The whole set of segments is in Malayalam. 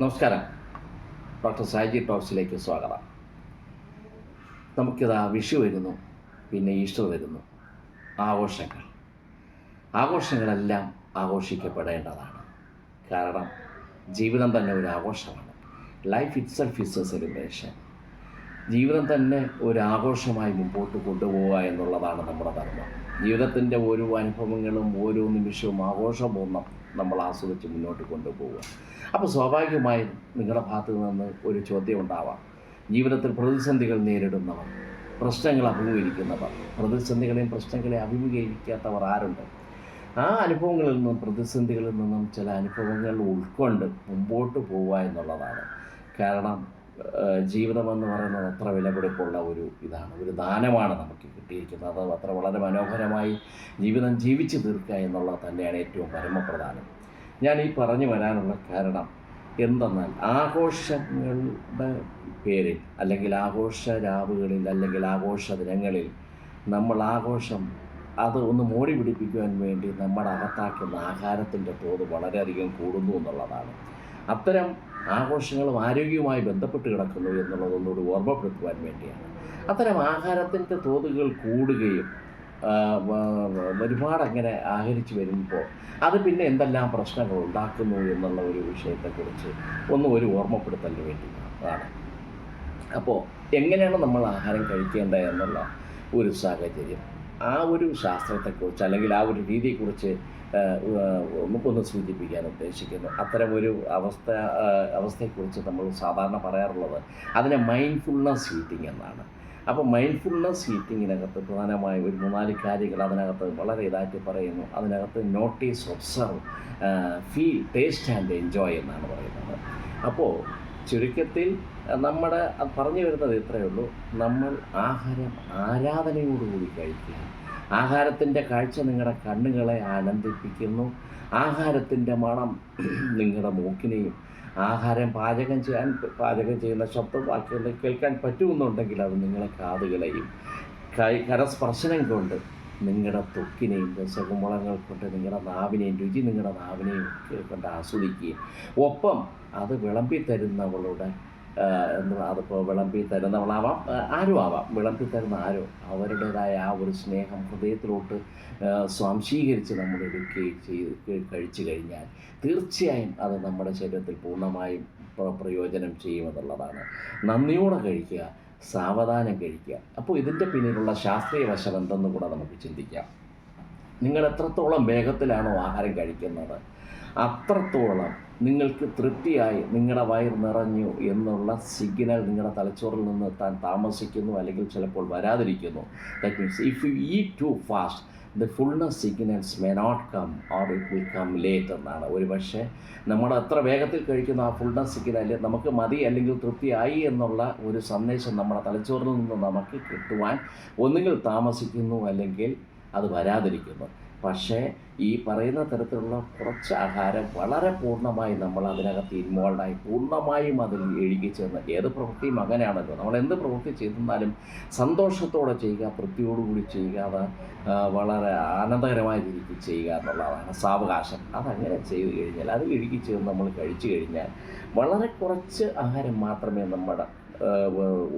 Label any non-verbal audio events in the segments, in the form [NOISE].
നമസ്കാരം. ഡോക്ടർ സാജി ടോക്സിലേക്ക് സ്വാഗതം. നമുക്കിതാ വിഷു വരുന്നു പിന്നെ ഈസ്റ്റർ വരുന്നു. ആഘോഷങ്ങൾ. ആഘോഷങ്ങളെല്ലാം ആഘോഷിക്കപ്പെടേണ്ടതാണ്. കാരണം ജീവിതം തന്നെ ഒരു ആഘോഷമാണ്. Life itself is a celebration ജീവിതം തന്നെ ഒരു ആഘോഷമായി മുമ്പോട്ട് കൊണ്ടുപോവുക എന്നുള്ളതാണ് നമ്മുടെ ധർമ്മം. ജീവിതത്തിന്റെ ഓരോ അനുഭവങ്ങളും ഓരോ നിമിഷവും ആഘോഷപൂർണം. നമ്മൾ ആസ്വദിച്ച് മുന്നോട്ട് കൊണ്ടുപോവുക. അപ്പോൾ സ്വാഭാവികമായും നിങ്ങളുടെ ഭാഗത്ത് നിന്ന് ഒരു ചോദ്യം ഉണ്ടാവാം. ജീവിതത്തിൽ പ്രതിസന്ധികൾ നേരിടുന്നവർ പ്രശ്നങ്ങൾ അഭിമുഖീകരിക്കുന്നവർ പ്രതിസന്ധികളെയും പ്രശ്നങ്ങളെ അഭിമുഖീകരിക്കാത്തവർ ആരുണ്ട്? ആ അനുഭവങ്ങളിൽ നിന്നും പ്രതിസന്ധികളിൽ നിന്നും ചില അനുഭവങ്ങൾ ഉൾക്കൊണ്ട് മുമ്പോട്ട് പോവുക എന്നുള്ളതാണ്. കാരണം ജീവിതമെന്ന് പറയുന്നത് അത്ര വിലപിടിപ്പുള്ള ഒരു ഇതാണ്. ഒരു ദാനമാണ് നമുക്ക് കിട്ടിയിരിക്കുന്നത്. അത് അത്ര വളരെ മനോഹരമായി ജീവിതം ജീവിച്ചു തീർക്കുക എന്നുള്ളത് തന്നെയാണ് ഏറ്റവും പരമപ്രധാനം. ഞാൻ ഈ പറഞ്ഞു വരാനുള്ള കാരണം എന്തെന്നാൽ ആഘോഷങ്ങളുടെ പേരിൽ അല്ലെങ്കിൽ ആഘോഷ രാവുകളിൽ അല്ലെങ്കിൽ ആഘോഷ ദിനങ്ങളിൽ നമ്മൾ ആഘോഷം അത് ഒന്ന് മോടി പിടിപ്പിക്കുവാൻ വേണ്ടി നമ്മുടെ അകത്താക്കുന്ന ആഹാരത്തിന്റെ തോത് വളരെയധികം കൂടുന്നു എന്നുള്ളതാണ്. അത്തരം ആഘോഷങ്ങളും ആരോഗ്യവുമായി ബന്ധപ്പെട്ട് കിടക്കുന്നു എന്നുള്ളത് ഒന്നുകൂടി ഓർമ്മപ്പെടുത്തുവാൻ വേണ്ടിയാണ്. അത്തരം ആഹാരത്തിന്റെ തോതുകൾ കൂടുകയും ഒരുപാട് അങ്ങനെ ആഹരിച്ച് വരുമ്പോൾ അത് പിന്നെ എന്തെല്ലാം പ്രശ്നങ്ങൾ ഉണ്ടാക്കുന്നു എന്നുള്ള ഒരു വിഷയത്തെക്കുറിച്ച് ഒന്ന് ഒരു ഓർമ്മപ്പെടുത്തലിന് വേണ്ടി ആണ്. അപ്പോൾ എങ്ങനെയാണ് നമ്മൾ ആഹാരം കഴിക്കേണ്ടത് എന്നുള്ള ഒരു സാഹചര്യം ആ ഒരു ശാസ്ത്രത്തെക്കുറിച്ച് അല്ലെങ്കിൽ ആ ഒരു രീതിയെക്കുറിച്ച് നമുക്കൊന്ന് സൂചിപ്പിക്കാൻ ഉദ്ദേശിക്കുന്നു. അത്തരം ഒരു അവസ്ഥ അവസ്ഥയെക്കുറിച്ച് നമ്മൾ സാധാരണ പറയാറുള്ളത് അതിനെ മൈൻഡ്ഫുൾനെസ് ഈറ്റിംഗ് എന്നാണ്. അപ്പോൾ മൈൻഡ്ഫുൾനെസ് ഈറ്റിങ്ങിനകത്ത് പ്രധാനമായ ഒരു മൂന്നാൽ കാര്യങ്ങൾ അതിനകത്ത് വളരെ ഇതായിട്ട് പറയുന്നു. അതിനകത്ത് notice observe feel taste and enjoy എന്നാണ് പറയുന്നത്. അപ്പോൾ ചുരുക്കത്തിൽ നമ്മുടെ പറഞ്ഞു വരുന്നത് ഇത്രയേ ഉള്ളൂ. നമ്മൾ ആഹാരം ആരാധനയോടുകൂടി കഴിക്കുക. ആഹാരത്തിന്റെ കാഴ്ച നിങ്ങളുടെ കണ്ണുകളെ ആനന്ദിപ്പിക്കുന്നു. ആഹാരത്തിന്റെ മണം [CLEARS THROAT] നിങ്ങളുടെ മൂക്കിനെയും ആഹാരം പാചകം ചെയ്യാൻ പാചകം ചെയ്യുന്ന ശബ്ദം ബാക്കിയുള്ള കേൾക്കാൻ പറ്റുമെന്നുണ്ടെങ്കിൽ അത് നിങ്ങളെ കാതുകളെയും കൈ കരസ്പർശനം കൊണ്ട് നിങ്ങളുടെ തൊക്കിനെയും രസകുമ്പളങ്ങൾ കൊണ്ട് നിങ്ങളുടെ നാവിനെയും രുചി നിങ്ങളുടെ നാവിനെയും കൊണ്ട് ആസ്വദിക്കുകയും. ഒപ്പം അത് വിളമ്പി എന്താ അതിപ്പോൾ വിളമ്പി തരുന്നവളാവാം ആരും ആവാം. വിളമ്പി തരുന്ന ആരോ. അവരുടേതായ ആ ഒരു സ്നേഹം ഹൃദയത്തിലോട്ട് സ്വാംശീകരിച്ച് നമ്മൾ എടുക്കുകയും കഴിച്ചു കഴിഞ്ഞാൽ തീർച്ചയായും അത് നമ്മുടെ ശരീരത്തിൽ പൂർണമായും പ്ര- പ്രയോജനം ചെയ്യുമെന്നുള്ളതാണ് നന്ദിയോടെ കഴിക്കുക സാവധാനം കഴിക്കുക. അപ്പോൾ ഇതിന്റെ പിന്നിലുള്ള ശാസ്ത്രീയ വശം എന്തെന്ന് കൂടെ നമുക്ക് ചിന്തിക്കാം. നിങ്ങൾ എത്രത്തോളം വേഗത്തിലാണോ ആഹാരം കഴിക്കുന്നത്? അത്രത്തോളം നിങ്ങൾക്ക് തൃപ്തിയായി നിങ്ങളുടെ വയർ നിറഞ്ഞു എന്നുള്ള സിഗ്നൽ നിങ്ങളുടെ തലച്ചോറിൽ നിന്ന് താൻ താമസിക്കുന്നു അല്ലെങ്കിൽ ചിലപ്പോൾ വരാതിരിക്കുന്നു. That means if you eat too fast the fullness signals may not come or it will come late എന്നാണ്. ഒരു പക്ഷേ നമ്മൾ അത്ര വേഗത്തിൽ കഴിക്കുന്ന ആ ഫുൾനെസ് സിഗ്നൽ നമുക്ക് മതി അല്ലെങ്കിൽ തൃപ്തിയായി എന്നുള്ള ഒരു സന്ദേശം നമ്മുടെ തലച്ചോറിൽ നിന്ന് നമുക്ക് കിട്ടുവാൻ ഒന്നുകിൽ താമസിക്കുന്നു അല്ലെങ്കിൽ അത് വരാതിരിക്കുന്നു. പക്ഷേ ഈ പറയുന്ന തരത്തിലുള്ള കുറച്ച് ആഹാരം വളരെ പൂർണമായി നമ്മൾ അതിനകത്ത് ഇൻവോൾവായി പൂർണമായും അതിൽ എഴുകി ചേർന്ന് ഏത് പ്രവൃത്തിയും അങ്ങനെയാണല്ലോ നമ്മൾ എന്ത് പ്രവൃത്തി ചെയ്തെന്നാലും സന്തോഷത്തോടെ ചെയ്യുക തൃപ്തിയോടുകൂടി ചെയ്യുക അത് വളരെ ആനന്ദകരമായ രീതിക്ക് ചെയ്യുക എന്നുള്ളതാണ് സാവകാശം. അതങ്ങനെ ചെയ്ത് കഴിഞ്ഞാൽ അത് എഴുകി ചേർന്ന് നമ്മൾ കഴിച്ചു കഴിഞ്ഞാൽ വളരെ കുറച്ച് ആഹാരം മാത്രമേ നമ്മുടെ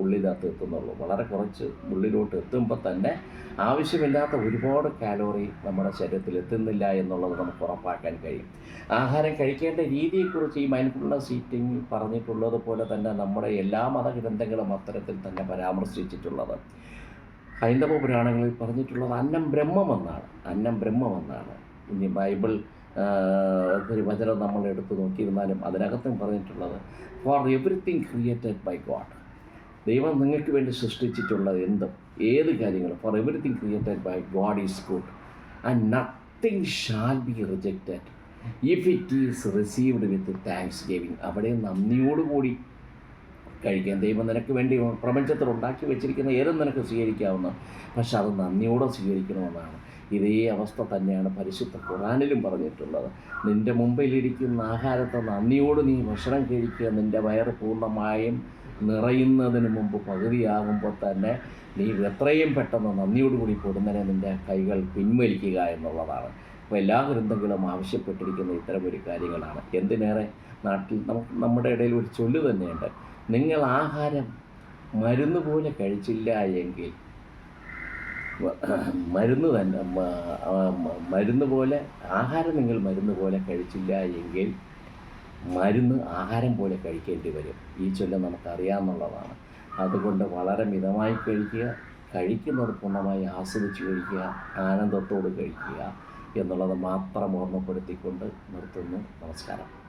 ഉള്ളിനകത്ത് എത്തുന്നുള്ളൂ. വളരെ കുറച്ച് ഉള്ളിലോട്ട് എത്തുമ്പോൾ തന്നെ ആവശ്യമില്ലാത്ത ഒരുപാട് കാലോറി നമ്മുടെ ശരീരത്തിൽ എത്തുന്നില്ല എന്നുള്ളത് നമുക്ക് ഉറപ്പാക്കാൻ കഴിയും. ആഹാരം കഴിക്കേണ്ട രീതിയെക്കുറിച്ച് ഈ മൈൻഡ്ഫുൾനെസ് സീറ്റിംഗ് പറഞ്ഞിട്ടുള്ളത് പോലെ തന്നെ നമ്മുടെ എല്ലാ മതഗ്രന്ഥങ്ങളും അത്തരത്തിൽ തന്നെ പരാമർശിച്ചിട്ടുള്ളത്. ഹൈന്ദവ പുരാണങ്ങളിൽ പറഞ്ഞിട്ടുള്ളത് അന്നം ബ്രഹ്മമെന്നാണ് അന്നം ബ്രഹ്മമെന്നാണ് ഇനി ബൈബിൾ ആ, ഒരു വചനം നമ്മൾ എടുത്തു നോക്കിയിരുന്നാലും അതിനകത്തും പറഞ്ഞിട്ടുള്ളത് for everything created by God ദൈവം നിങ്ങൾക്ക് വേണ്ടി സൃഷ്ടിച്ചിട്ടുള്ള എന്തും ഏത് കാര്യങ്ങളും for everything created by God is good and nothing shall be rejected if it is received with thanksgiving അവിടെ നന്ദിയോടുകൂടി കഴിക്കാൻ ദൈവം നിനക്ക് വേണ്ടി പ്രപഞ്ചത്തിൽ ഉണ്ടാക്കി വെച്ചിരിക്കുന്ന ഏതും നിനക്ക് സ്വീകരിക്കാവുന്ന പക്ഷെ അത് നന്ദിയോടെ സ്വീകരിക്കണമെന്നാണ്. ഇതേ അവസ്ഥ തന്നെയാണ് പരിശുദ്ധ ഖുറാനിലും പറഞ്ഞിട്ടുള്ളത്. നിന്റെ മുമ്പിലിരിക്കുന്ന ആഹാരത്തെ നന്ദിയോട് നീ ഭക്ഷണം കഴിക്കുക. നിന്റെ വയറ് പൂർണമായും നിറയുന്നതിന് മുമ്പ് പകുതിയാകുമ്പോൾ തന്നെ നീ എത്രയും പെട്ടെന്ന് നന്ദിയോടുകൂടി പൊടുന്നതിനെ നിന്റെ കൈകൾ പിൻവലിക്കുക എന്നുള്ളതാണ്. അപ്പോൾ എല്ലാ ഗ്രന്ഥങ്ങളും ആവശ്യപ്പെട്ടിരിക്കുന്ന ഇത്തരമൊരു കാര്യങ്ങളാണ്. എന്തിനേറെ? നാട്ടിൽ നമ്മുടെ ഇടയിൽ ഒരു ചൊല്ല് തന്നെയുണ്ട്. നിങ്ങൾ ആഹാരം മരുന്ന് പോലെ കഴിച്ചില്ല എങ്കിൽ മരുന്ന് തന്നെ മരുന്ന് പോലെ ആഹാരം നിങ്ങൾ മരുന്ന് പോലെ കഴിച്ചില്ല എങ്കിൽ മരുന്ന് ആഹാരം പോലെ കഴിക്കേണ്ടി വരും. ഈ ചൊല്ല് നമുക്കറിയാമെന്നുള്ളതാണ്. അതുകൊണ്ട് വളരെ മിതമായി കഴിക്കുക കഴിക്കുന്നത് പൂർണമായി ആസ്വദിച്ച് കഴിക്കുക ആനന്ദത്തോട് കഴിക്കുക എന്നുള്ളത് മാത്രം ഓർമ്മപ്പെടുത്തിക്കൊണ്ട് നിർത്തുന്നു. നമസ്കാരം.